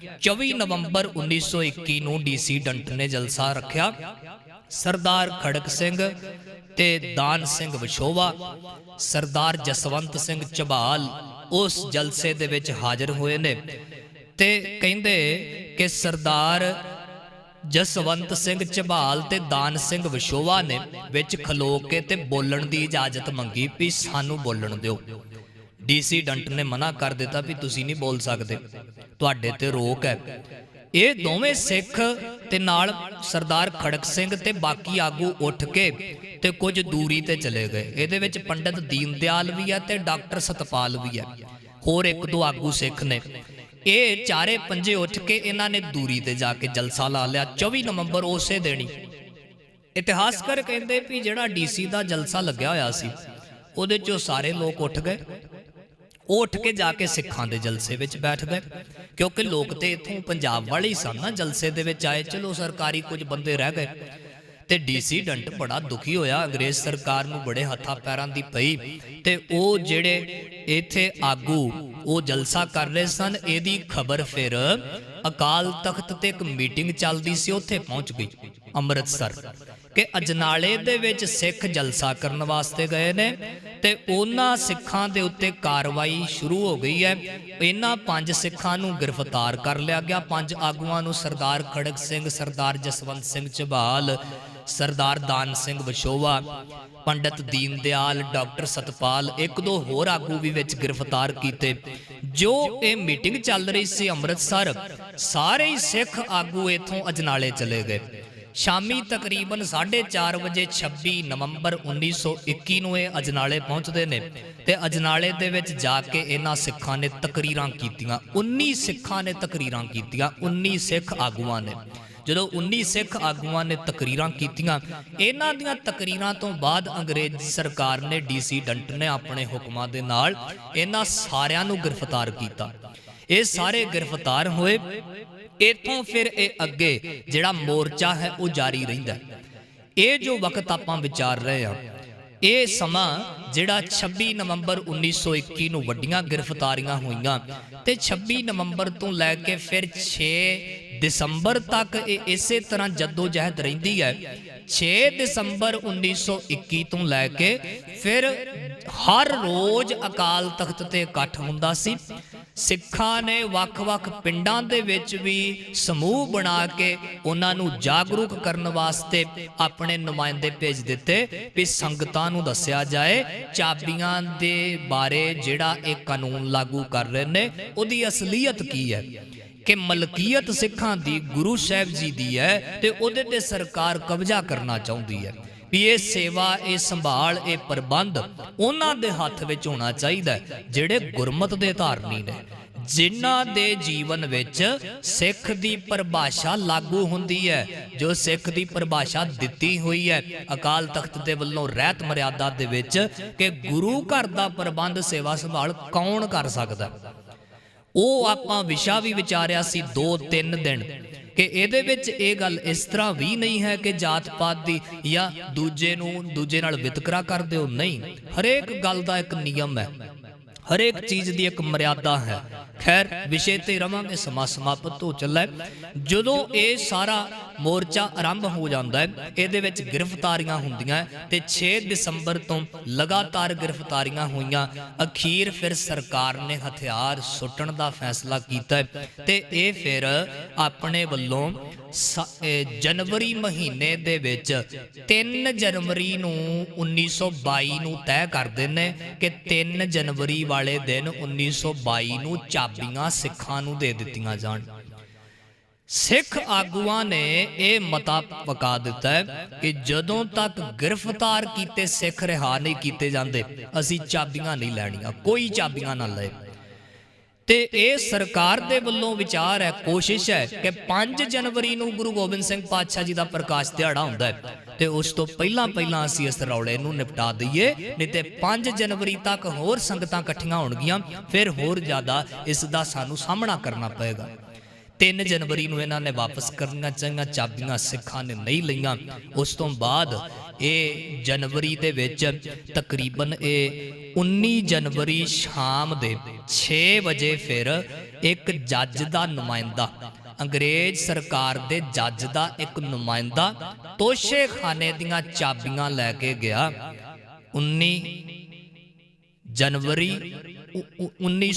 24 ਨਵੰਬਰ 1921 ਨੂੰ ਡੀਸੀ ਡੰਟ ਨੇ ਜਲਸਾ ਰੱਖਿਆ। ਸਰਦਾਰ ਖੜਕ ਸਿੰਘ ਤੇ ਦਾਨ ਸਿੰਘ ਵਿਛੋਵਾ, ਸਰਦਾਰ ਜਸਵੰਤ ਸਿੰਘ ਝਬਾਲ ਉਸ ਜਲਸੇ ਦੇ ਵਿੱਚ ਹਾਜ਼ਰ ਹੋਏ ਨੇ ਤੇ ਕਹਿੰਦੇ ਕਿ ਸਰਦਾਰ ਜਸਵੰਤ ਸਿੰਘ ਝਬਾਲ ਤੇ ਦਾਨ ਸਿੰਘ ਵਿਸ਼ੋਵਾ ਨੇ ਵਿੱਚ ਖਲੋ ਕੇ ਤੇ ਬੋਲਣ ਦੀ ਇਜਾਜ਼ਤ ਮੰਗੀ ਵੀ ਸਾਨੂੰ ਬੋਲਣ ਦਿਓ। ਡੀਸੀ ਡੰਟ ਨੇ ਮਨਾ ਕਰ ਦਿੱਤਾ ਵੀ ਤੁਸੀਂ ਨਹੀਂ ਬੋਲ ਸਕਦੇ। ਤੁਹਾਡੇ ਤੇ ਰੋਕ ਹੈ। ਇਹ ਦੋਵੇਂ ਸਿੱਖ ਤੇ ਨਾਲ ਸਰਦਾਰ ਖੜਕ ਸਿੰਘ ਤੇ ਬਾਕੀ ਆਗੂ ਉੱਠ ਕੇ ਤੇ ਕੁਝ ਦੂਰੀ ਤੇ ਚਲੇ ਗਏ। ਇਹਦੇ ਵਿੱਚ ਪੰਡਤ ਦੀਨਦਿਆਲ ਵੀ ਹੈ ਤੇ ਡਾਕਟਰ ਸਤਪਾਲ ਵੀ ਹੈ। ਹੋਰ ਇੱਕ ਦੋ ਆਗੂ ਸਿੱਖ ਨੇ। ਇਹ ਚਾਰੇ ਪੰਜੇ ਉੱਠ ਕੇ ਇਹਨਾਂ ਨੇ ਦੂਰੀ ਤੇ ਜਾ ਕੇ ਜਲਸਾ ਲਾ ਲਿਆ। 24 ਨਵੰਬਰ ਉਸੇ ਦਿਨ ਹੀ। ਇਤਿਹਾਸਕਾਰ ਕਹਿੰਦੇ ਵੀ ਜਿਹੜਾ ਡੀਸੀ ਦਾ ਜਲਸਾ ਲੱਗਿਆ ਹੋਇਆ ਸੀ, ਉਹਦੇ ਚੋਂ ਸਾਰੇ ਲੋਕ ਉੱਠ ਗਏ। ਉਹ ਉੱਠ ਕੇ ਜਾ ਕੇ ਸਿੱਖਾਂ ਦੇ ਜਲਸੇ ਵਿੱਚ ਬੈਠ ਗਏ ਕਿਉਂਕਿ ਲੋਕ ਤੇ ਇਥੋਂ ਪੰਜਾਬ ਵਾਲੇ ਹੀ ਸਨ ਨਾ, ਜਲਸੇ ਦੇ ਵਿੱਚ ਆਏ, ਚਲੋ ਸਰਕਾਰੀ ਕੁਝ ਬੰਦੇ ਰਹਿ ਗਏ। ਤੇ ਡੀਸੀ ਡੰਟ ਬੜਾ ਦੁਖੀ ਹੋਇਆ, ਅੰਗਰੇਜ਼ ਸਰਕਾਰ ਨੂੰ ਬੜੇ ਹੱਥਾਂ ਪੈਰਾਂ ਦੀ ਪਈ। ਤੇ ਉਹ ਜਿਹੜੇ ਇੱਥੇ ਆਗੂ, ਉਹ ਜਲਸਾ ਕਰ ਰਹੇ ਸਨ। ਇਹਦੀ ਖਬਰ ਫਿਰ ਅਕਾਲ ਤਖਤ ਤੇ ਇੱਕ ਮੀਟਿੰਗ ਚੱਲਦੀ ਸੀ, ਉੱਥੇ ਪਹੁੰਚ ਗਈ, ਅੰਮ੍ਰਿਤਸਰ। ਕਿ ਅਜਨਾਲੇ ਦੇ ਵਿੱਚ ਸਿੱਖ ਜਲਸਾ ਕਰਨ ਵਾਸਤੇ ਗਏ ਨੇ ਤੇ ਉਹਨਾਂ ਸਿੱਖਾਂ ਦੇ ਉੱਤੇ ਕਾਰਵਾਈ ਸ਼ੁਰੂ ਹੋ ਗਈ ਹੈ। ਇਹਨਾਂ ਪੰਜ ਸਿੱਖਾਂ ਨੂੰ ਗ੍ਰਿਫਤਾਰ ਕਰ ਲਿਆ ਗਿਆ। ਪੰਜ ਆਗੂਆਂ ਨੂੰ ਸਰਦਾਰ ਖੜਕ ਸਿੰਘ, ਸਰਦਾਰ ਜਸਵੰਤ ਸਿੰਘ ਝਬਾਲ ਸਰਦਾਰ ਦਾਨ ਸਿੰਘ ਵਿਸ਼ੋਵਾ ਪੰਡਤ ਦੀਨਦਿਆਲ ਡਾਕਟਰ ਸਤਪਾਲ, ਇੱਕ ਦੋ ਹੋਰ ਆਗੂ ਵੀ ਵਿੱਚ ਗ੍ਰਿਫਤਾਰ ਕੀਤੇ। ਜੋ ਇਹ ਮੀਟਿੰਗ ਚੱਲ ਰਹੀ ਸੀ ਅੰਮ੍ਰਿਤਸਰ, ਸਾਰੇ ਹੀ ਸਿੱਖ ਆਗੂ ਇਥੋਂ ਅਜਨਾਲੇ ਚਲੇ ਗਏ। ਸ਼ਾਮੀ ਤਕਰੀਬਨ 4:30 ਵਜੇ 26 ਨਵੰਬਰ 1921 ਨੂੰ ਇਹ ਅਜਨਾਲੇ ਪਹੁੰਚਦੇ ਨੇ ਤੇ ਅਜਨਾਲੇ ਦੇ ਵਿੱਚ ਜਾ ਕੇ ਇਹਨਾਂ ਸਿੱਖਾਂ ਨੇ ਤਕਰੀਰਾਂ ਕੀਤੀਆਂ 19 ਸਿੱਖਾਂ ਨੇ ਤਕਰੀਰਾਂ ਕੀਤੀਆਂ 19 ਸਿੱਖ ਆਗੂਆਂ ਨੇ। ਜਦੋਂ 19 ਸਿੱਖ ਆਗੂਆਂ ਨੇ ਤਕਰੀਰਾਂ ਕੀਤੀਆਂ, ਇਹਨਾਂ ਦੀਆਂ ਤਕਰੀਰਾਂ ਤੋਂ ਬਾਅਦ ਅੰਗਰੇਜ਼ ਸਰਕਾਰ ਨੇ ਡੀਸੀ ਡੰਟ ਨੇ ਆਪਣੇ ਹੁਕਮਾਂ ਦੇ ਨਾਲ ਇਹਨਾਂ ਸਾਰਿਆਂ ਨੂੰ ਗ੍ਰਿਫਤਾਰ ਕੀਤਾ। ਇਹ ਸਾਰੇ ਗ੍ਰਿਫਤਾਰ ਹੋਏ। ਇਥੋਂ ਫਿਰ ਇਹ ਅੱਗੇ ਜਿਹੜਾ ਮੋਰਚਾ ਹੈ, ਉਹ ਜਾਰੀ ਰਹਿੰਦਾ ਇਹ ਜੋ ਵਕਤ ਆਪਾਂ ਵਿਚਾਰ ਰਹੇ ਆ ਇਹ ਸਮਾਂ ਜਿਹੜਾ 26 ਨਵੰਬਰ 1921 ਨੂੰ ਵੱਡੀਆਂ ਗ੍ਰਿਫਤਾਰੀਆਂ ਹੋਈਆਂ ਤੇ 26 ਨਵੰਬਰ ਤੋਂ ਲੈ ਕੇ ਫਿਰ 6 ਦਸੰਬਰ ਤੱਕ ਇਹ ਇਸੇ ਤਰ੍ਹਾਂ ਜੱਦੋ ਜਹਿਦ ਰਹਿੰਦੀ ਹੈ। 6 ਦਸੰਬਰ 1921 ਤੋਂ ਲੈ ਕੇ ਫਿਰ ਹਰ ਰੋਜ਼ ਅਕਾਲ ਤਖਤ ਤੇ ਇਕੱਠ ਹੁੰਦਾ ਸੀ। ਸਿੱਖਾਂ ਨੇ ਵੱਖ-ਵੱਖ ਪਿੰਡਾਂ ਦੇ ਵਿੱਚ ਵੀ ਸਮੂਹ ਬਣਾ ਕੇ ਉਹਨਾਂ ਨੂੰ ਜਾਗਰੂਕ ਕਰਨ ਵਾਸਤੇ ਆਪਣੇ ਨੁਮਾਇੰਦੇ ਭੇਜ ਦਿੱਤੇ ਵੀ ਸੰਗਤਾਂ ਨੂੰ ਦੱਸਿਆ ਜਾਏ। ਚਾਬੀਆਂ ਦੇ ਬਾਰੇ ਜਿਹੜਾ ਇਹ ਕਾਨੂੰਨ ਲਾਗੂ ਕਰ ਰਹੇ ਨੇ, ਉਹਦੀ ਅਸਲੀਅਤ ਕੀ ਹੈ? ਕਿ ਮਲਕੀਅਤ ਸਿੱਖਾਂ ਦੀ, ਗੁਰੂ ਸਾਹਿਬ ਜੀ ਦੀ ਹੈ ਤੇ ਉਹਦੇ ਤੇ ਸਰਕਾਰ ਕਬਜ਼ਾ ਕਰਨਾ ਚਾਹੁੰਦੀ ਹੈ। ਵੀ ਇਹ ਸੇਵਾ, ਇਹ ਸੰਭਾਲ, ਇਹ ਪ੍ਰਬੰਧ ਉਹਨਾਂ ਦੇ ਹੱਥ ਵਿੱਚ ਹੋਣਾ ਚਾਹੀਦਾ ਜਿਹੜੇ ਗੁਰਮਤ ਦੇ ਧਾਰਨੀ ਨੇ। ਜਿਨ੍ਹਾਂ ਦੇ ਜੀਵਨ ਵਿੱਚ ਸਿੱਖ ਦੀ ਪਰਿਭਾਸ਼ਾ ਲਾਗੂ ਹੁੰਦੀ ਹੈ, ਜੋ ਸਿੱਖ ਦੀ ਪਰਿਭਾਸ਼ਾ ਦਿੱਤੀ ਹੋਈ ਹੈ, ਅਕਾਲ ਤਖਤ ਦੇ ਵੱਲੋਂ ਰਹਿਤ ਮਰਿਆਦਾ ਦੇ ਵਿੱਚ ਕਿ ਗੁਰੂ ਘਰ ਦਾ ਪ੍ਰਬੰਧ, ਸੇਵਾ ਸੰਭਾਲ ਕੌਣ ਕਰ ਸਕਦਾ? ਉਹ ਆਪਾਂ ਵਿਸ਼ਾ ਵੀ ਵਿਚਾਰਿਆ ਸੀ 2-3 ਦਿਨ। ਕਿ ਇਹਦੇ ਵਿੱਚ ਇਹ ਗੱਲ ਇਸ ਤਰ੍ਹਾਂ ਵੀ ਨਹੀਂ ਹੈ ਕਿ ਜਾਤ ਪਾਤ ਦੀ ਜਾਂ ਦੂਜੇ ਨੂੰ ਦੂਜੇ ਨਾਲ ਵਿਤਕਰਾ ਕਰ ਦਿਓ। ਨਹੀਂ, ਹਰੇਕ ਗੱਲ ਦਾ ਇੱਕ ਨਿਯਮ ਹੈ। ਹਰੇਕ ਚੀਜ਼ ਦੀ ਇੱਕ ਮਰਿਆਦਾ ਹੈ। ਖੈਰ, ਵਿਸ਼ੇ ਤੇ ਰਵਾਂਗੇ ਸਮਾ ਸਮਾਪਤ ਹੋ ਚੱਲਾ ਜਦੋਂ ਇਹ ਸਾਰਾ ਮੋਰਚਾ ਆਰੰਭ ਹੋ ਜਾਂਦਾ ਹੈ, ਇਹਦੇ ਵਿੱਚ ਗ੍ਰਿਫਤਾਰੀਆਂ ਹੁੰਦੀਆਂ ਤੇ 6 ਦਸੰਬਰ ਤੋਂ ਲਗਾਤਾਰ ਗ੍ਰਿਫਤਾਰੀਆਂ ਹੋਈਆਂ। ਅਖੀਰ ਫਿਰ ਸਰਕਾਰ ਨੇ ਹਥਿਆਰ ਸੁੱਟਣ ਦਾ ਫੈਸਲਾ ਕੀਤਾ ਤੇ ਇਹ ਫਿਰ ਆਪਣੇ ਵੱਲੋਂ ਜਨਵਰੀ ਮਹੀਨੇ ਦੇ ਵਿੱਚ 3 ਜਨਵਰੀ ਨੂੰ 1922 ਨੂੰ ਤੈਅ ਕਰਦੇ ਨੇ ਕਿ 3 ਜਨਵਰੀ ਵਾਲੇ ਦਿਨ 1922 ਨੂੰ ਚਾਪ ਚਾਬੀਆਂ ਸਿੱਖਾਂ ਨੂੰ ਦੇ ਦਿੱਤੀਆਂ ਜਾਣ। ਸਿੱਖ ਆਗੂਆਂ ਨੇ ਇਹ ਮਤਾ ਪਕਾ ਦਿੱਤਾ ਕਿ ਜਦੋਂ ਤੱਕ ਗ੍ਰਿਫਤਾਰ ਕੀਤੇ ਸਿੱਖ ਰਿਹਾ ਨਹੀਂ ਕੀਤੇ ਜਾਂਦੇ, ਅਸੀਂ ਚਾਬੀਆਂ ਨਹੀਂ ਲੈਣੀਆਂ, ਕੋਈ ਚਾਬੀਆਂ ਨਾ ਲਏ। ਤੇ ਇਹ ਸਰਕਾਰ ਦੇ ਵੱਲੋਂ ਵਿਚਾਰ ਹੈ, ਕੋਸ਼ਿਸ਼ ਹੈ ਕਿ 5 ਜਨਵਰੀ ਨੂੰ ਗੁਰੂ ਗੋਬਿੰਦ ਸਿੰਘ ਪਾਤਸ਼ਾਹ ਜੀ ਦਾ ਪ੍ਰਕਾਸ਼ ਦਿਹਾੜਾ ਹੁੰਦਾ ਹੈ ਤੇ ਉਸ ਤੋਂ ਪਹਿਲਾਂ ਪਹਿਲਾਂ ਅਸੀਂ ਇਸ ਰੌਲੇ ਨੂੰ ਨਿਪਟਾ ਦਈਏ, ਨਹੀਂ ਤੇ 5 ਜਨਵਰੀ ਤੱਕ ਹੋਰ ਸੰਗਤਾਂ ਇਕੱਠੀਆਂ ਹੋਣਗੀਆਂ, ਫਿਰ ਹੋਰ ਜ਼ਿਆਦਾ ਇਸ ਦਾ ਸਾਨੂੰ ਸਾਹਮਣਾ ਕਰਨਾ ਪਏਗਾ। 3 ਜਨਵਰੀ ਨੂੰ ਇਹਨਾਂ ਨੇ ਵਾਪਸ ਕਰਨੀਆਂ ਚਾਹੀਆਂ, ਚਾਬੀਆਂ ਸਿੱਖਾਂ ਨੇ ਨਹੀਂ ਲਈਆਂ। ਉਸ ਤੋਂ ਬਾਅਦ ਇਹ ਜਨਵਰੀ ਦੇ ਵਿੱਚ ਤਕਰੀਬਨ ਇਹ 19 ਜਨਵਰੀ ਸ਼ਾਮ ਦੇ 6 ਵਜੇ ਫਿਰ ਇੱਕ ਜੱਜ ਦਾ ਨੁਮਾਇੰਦਾ, ਅੰਗਰੇਜ਼ ਸਰਕਾਰ ਦੇ ਜੱਜ ਦਾ ਇੱਕ ਨੁਮਾਇੰਦਾ ਤੋਸ਼ੇਖਾਨੇ ਦੀਆਂ ਚਾਬੀਆਂ ਲੈ ਕੇ ਗਿਆ। 19 ਜਨਵਰੀ ਉ- 19